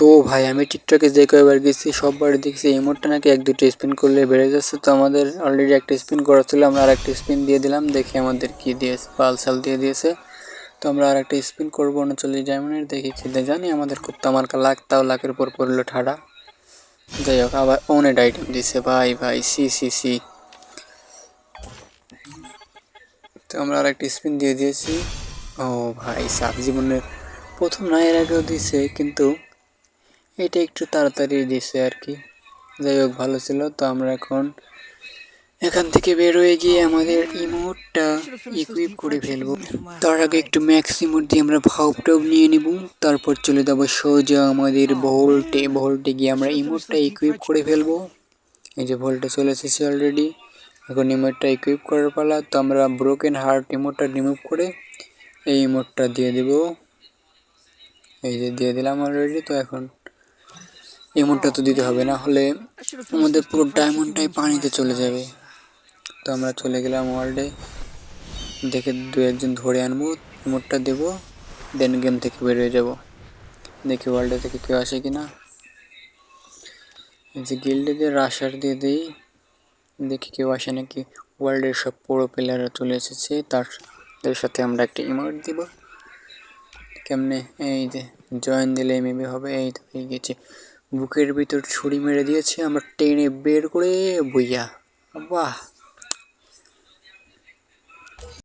তো ভাই, আমি টিকটকে যে কয়বার গেছি, সববার দেখছি ইমোটটা নাকি এক দুটো স্পিন করলে বেড়ে যাচ্ছে। তো আমাদের অলরেডি একটা স্পিন করা ছিল, আমরা আর একটা স্পিন দিয়ে দিলাম, দেখি আমাদের কি দিয়েছে পালসাল দিয়ে দিয়েছে। তো আমরা আর একটা স্পিন করব, উনচল্লিশ ডায়মন্ডের দেখি খেতে জানি, আমাদের খুব তামারকা লাখ, তাও লাখের পর পড়ল ঠাডা। যাই হোক, আবার অনেক আইটেম দিছে, ভাই ভাই, সি সি সি। তো আমরা আর একটা স্পিন দিয়ে দিয়েছি। ও ভাই, সাত জীবনের প্রথম না এর আগেও দিছে, কিন্তু এটা একটু তাড়াতাড়ি দিছে আর কি যাই হোক, ভালো ছিল। তো আমরা এখন এখান থেকে বের হয়ে গিয়ে আমাদের ইমোটটা ইকুইপ করে ফেলব। তার আগে একটু ম্যাক্স ইমোট দিয়ে আমরা ভাউপ টাউপ নিয়ে নিব। তারপর চলে যাব সোজা আমাদের ভোল্টে ভোল্টে গিয়ে আমরা ইমোটটা ইকুইপ করে ফেলব। এই যে ভোল্টে চলে এসেছি অলরেডি এখন ইমোটটা ইকুইপ করার পালা। তো আমরা ব্রোকেন হার্ট ইমোটটা রিমুভ করে এই ইমোটটা দিয়ে দেব। এই যে দিয়ে দিলাম অলরেডি তো এখন ইমোটটা তো দিতে হবে, না হলে আমাদের পুরো ডায়মন্ডটাই পানিতে চলে যাবে। তো আমরা চলে গেলাম ওয়ার্ল্ডে দেখে দু একজন ধরে আনব ইমোটটা দেবো দেন গেম থেকে বেরিয়ে যাব। দেখি ওয়ার্ল্ডে থেকে কেউ আসে কি না যে গিল্ডে দিয়ে রাশার দিয়ে দিই। দেখি কেউ আসে নাকি। ওয়ার্ল্ডের সব পুরো প্লেয়াররা চলে এসেছে তার সাথে আমরা একটা ইমোট দিব। কেমনে? এই যে জয়েন দিলে মেবি হবে, এই তো হয়ে গেছে। বুকের ভিতর ছুরি মেরে দিয়েছে আমরা টেনে বের করে বইয়া। বাহ!